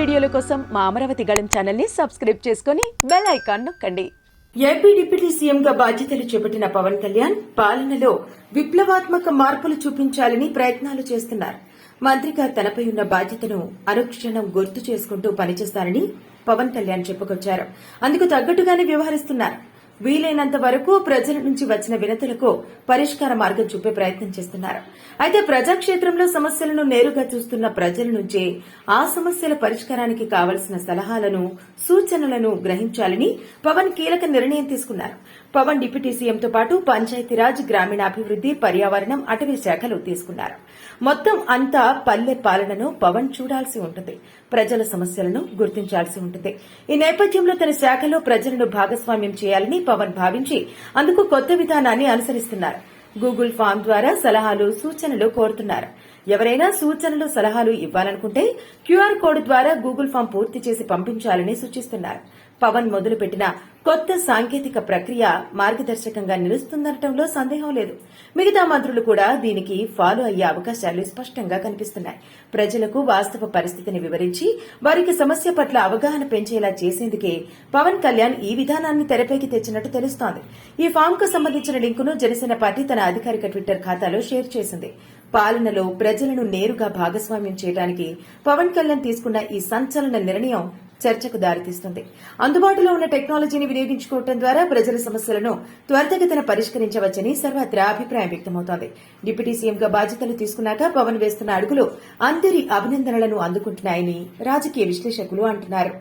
కోసం మా అమరావతి గళం ఛానల్ని సబ్స్క్రైబ్ చేసుకుని బెల్ ఐకాన్ నొక్కండి. ఏపీ డిప్యూటీ సీఎంగా బాధ్యతలు చేపట్టిన పవన్ కళ్యాణ్ పాలనలో విప్లవాత్మక మార్పులు చూపించాలని ప్రయత్నాలు చేస్తున్నారు. మంత్రిగా తనపై ఉన్న బాధ్యతను అనుక్షణం గుర్తు చేసుకుంటూ పనిచేస్తారని పవన్ కళ్యాణ్ చెప్పుకొచ్చారు. అందుకు తగ్గట్టుగానే వ్యవహరిస్తున్నారు. వీలైనంత వరకు ప్రజల నుంచి వచ్చిన వినతులకు పరిష్కార మార్గం చూపే ప్రయత్నం చేస్తున్నారు. అయితే ప్రజాక్షేత్రంలో సమస్యలను నేరుగా చూస్తున్న ప్రజల నుంచే ఆ సమస్యల పరిష్కారానికి కావలసిన సలహాలను సూచనలను గ్రహించాలని పవన్ కీలక నిర్ణయం తీసుకున్నారు. పవన్ డిప్యూటీ సీఎంతో పాటు పంచాయతీరాజ్ గ్రామీణాభివృద్ది పర్యావరణం అటవీ శాఖలు తీసుకున్నారు. మొత్తం అంతా పల్లె పాలనను పవన్ చూడాల్సి ఉంటుంది. ప్రజల సమస్యలను గుర్తించాల్సి ఉంటుంది. ఈ నేపథ్యంలో తన శాఖలో ప్రజలను భాగస్వామ్యం చేయాలని పవన్ భావించి అందుకు కొత్త విధానాన్ని అనుసరిస్తున్నారు. గూగుల్ ఫామ్ ద్వారా సలహాలు సూచనలు కోరుతున్నారు. ఎవరైనా సూచనలు సలహాలు ఇవ్వాలనుకుంటే క్యూఆర్ కోడ్ ద్వారా గూగుల్ ఫామ్ పూర్తి చేసి పంపించాలని సూచిస్తున్నారు. పవన్ మొదలుపెట్టిన కొత్త సాంకేతిక ప్రక్రియ మార్గదర్శకంగా నిలుస్తుందనటంలో సందేహం లేదు. మిగతా మంత్రులు కూడా దీనికి ఫాలో అయ్యే అవకాశాలు స్పష్టంగా కనిపిస్తున్నాయి. ప్రజలకు వాస్తవ పరిస్థితిని వివరించి వారికి సమస్య పట్ల అవగాహన పెంచేలా చేసేందుకే పవన్ కళ్యాణ్ ఈ విధానాన్ని తెరపైకి తెచ్చినట్టు తెలుస్తోంది. ఈ ఫామ్కు సంబంధించిన లింకును జనసేన పార్టీ తన అధికారిక ట్విట్టర్ ఖాతాలో షేర్ చేసింది. పాలనలో ప్రజలను నేరుగా భాగస్వామ్యం చేయడానికి పవన్ కళ్యాణ్ తీసుకున్న ఈ సంచలన నిర్ణయం చర్చకు దారితీస్తుంది. అందుబాటులో ఉన్న టెక్నాలజీని వినియోగించుకోవడం ద్వారా ప్రజల సమస్యలను త్వరితగతిన పరిష్కరించవచ్చని సర్వత్రా అభిప్రాయం వ్యక్తమవుతోంది. డిప్యూటీ సీఎంగా బాధ్యతలు తీసుకున్నాక పవన్ వేస్తున్న అడుగులు అందరి అభినందనలను అందుకుంటున్నాయని రాజకీయ విశ్లేషకులు అంటున్నారు.